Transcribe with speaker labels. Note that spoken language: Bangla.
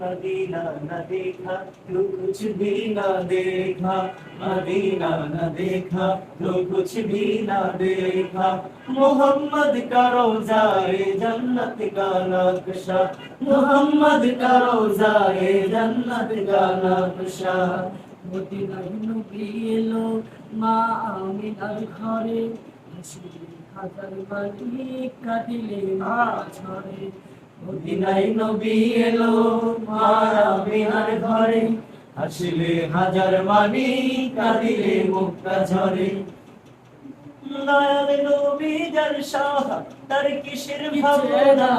Speaker 1: मदीना न देखा तो कुछ भी न देखा मदीना न देखा तो कुछ भी न देखा मोहम्मद का रोजा ए जन्नत का नक्शा मोहम्मद का रोजा ए जन्नत का नक्शा মদিনার নবী এলো মা আমিনার ঘরে হাসিলে হাজার বাড়ি কাঁদিলে মা মদিনায় নবী এলো মারা বিহার ঘরে। আসিলে হাজার মানি কাঁদিলে মুক্তা ঝরে। নবী যার তার কিসের ভাবনা?